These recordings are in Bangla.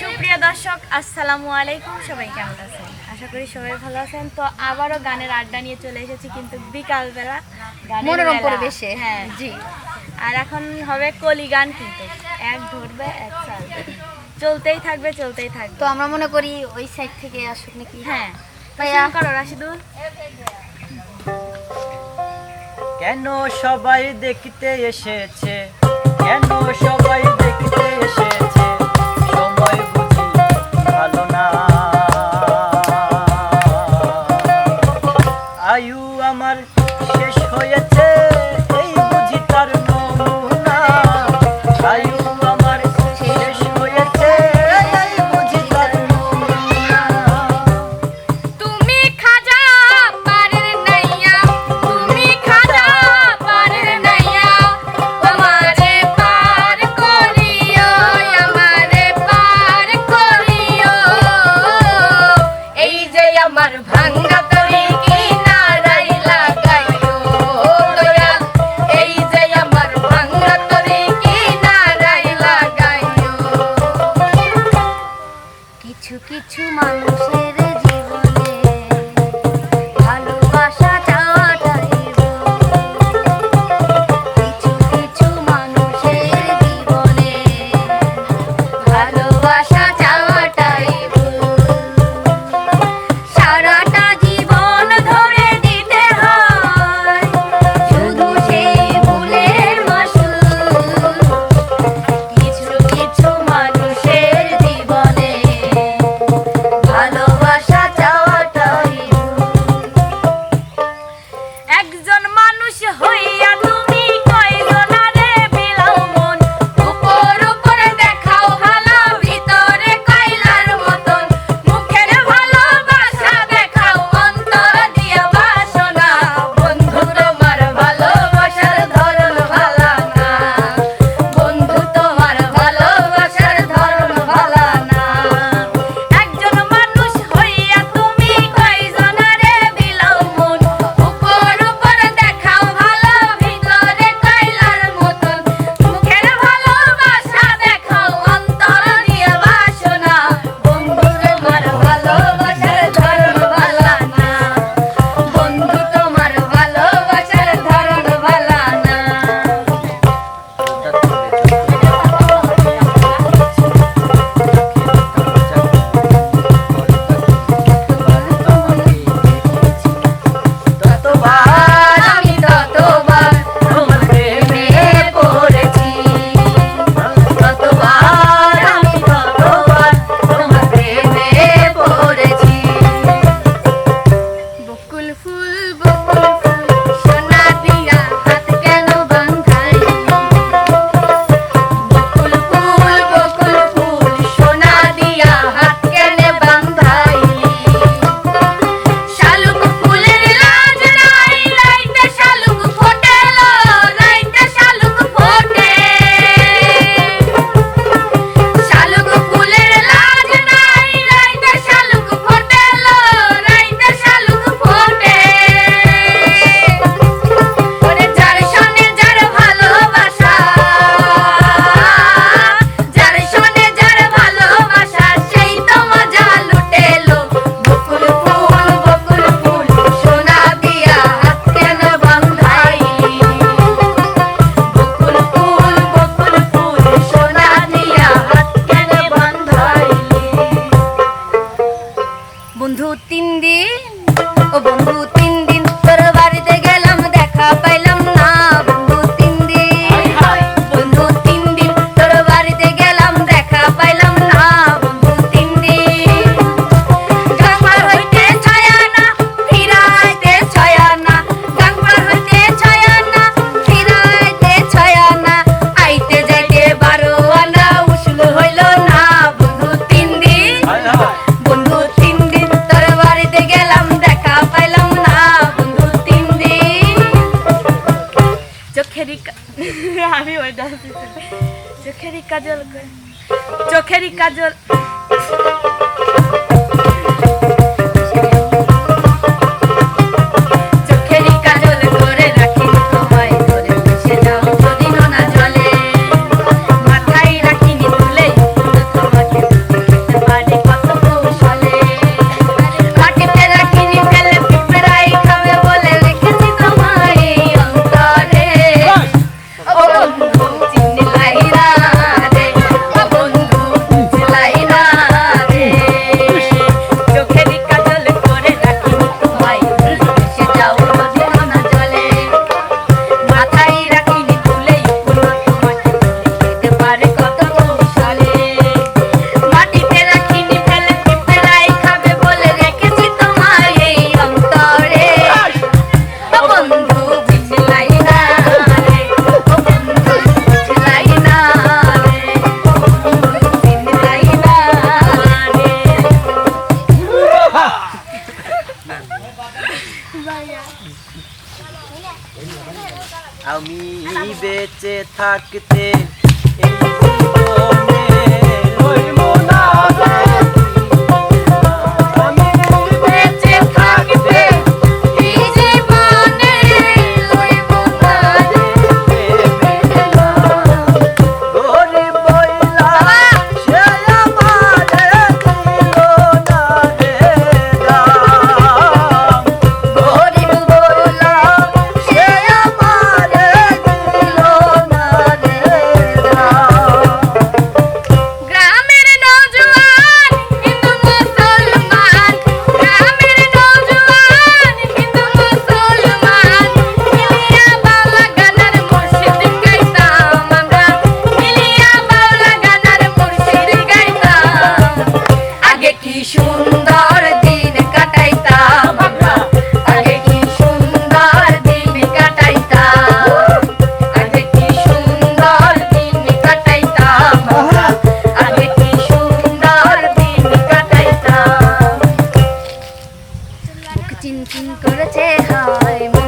সুপ্রিয় দর্শক আসসালামু আলাইকুম। সবাই কেমন আছেন? আশা করি সবাই ভালো আছেন। তো আবারও গানের আড্ডা নিয়ে চলে এসেছি কিন্তু বিকালবেলা। মনোরম পরিবেশে। হ্যাঁ। জি। আর এখন হবে কলি গান কিন্তু। এক ধরবে এক চালবে চলতেই থাকবে চলতেই থাকবে। তো আমরা মনে করি ওই সাইড থেকে আসুক নাকি? হ্যাঁ। ভাইয়া। করো রাশিদুল। কেন সবাই দেখতে এসেছে? কেন সবাই চোখেরই কাজল চোখেরই কাজল। আমি বেঁচে থাকতে ওই মো করেছে হায়।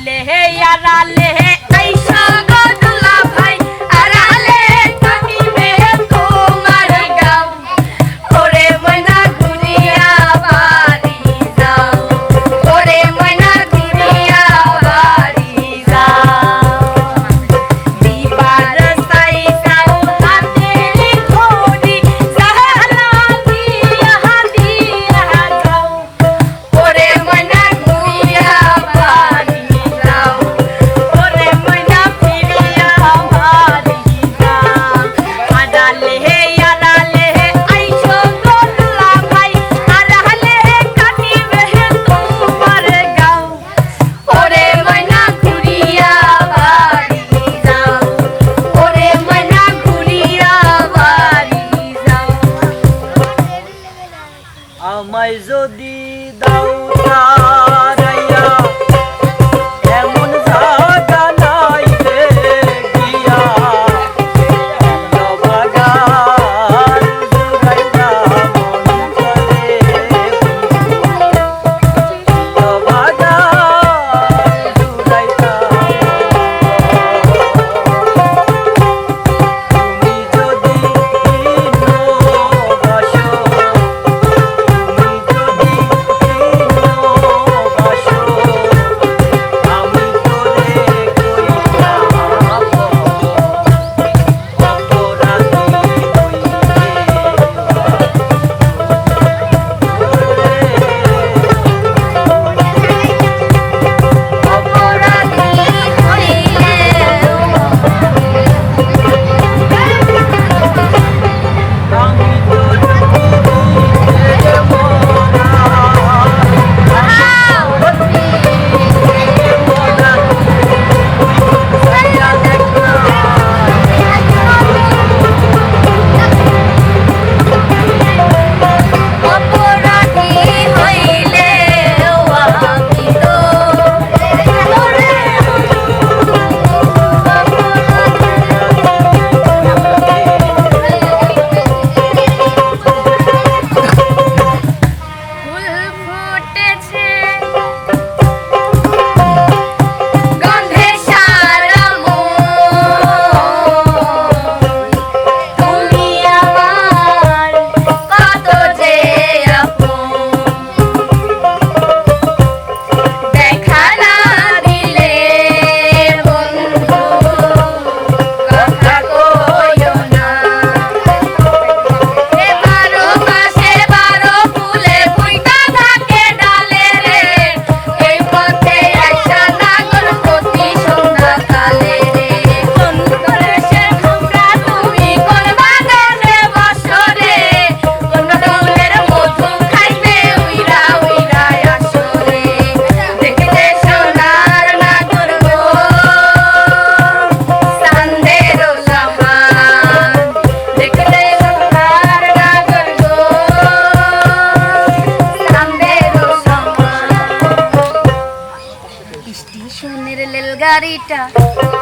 আড়ালে হে আড়ালে 谢。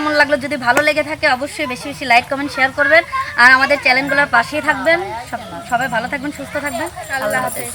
কেমন লাগল? যদি ভালো লেগে থাকে, অবশ্যই বেশি বেশি লাইক কমেন্ট শেয়ার করবেন। আর আমাদের চ্যানেলগুলোর পাশেই থাকবেন। সবাই ভালো থাকবেন, সুস্থ থাকবেন। আল্লাহ হাফেজ।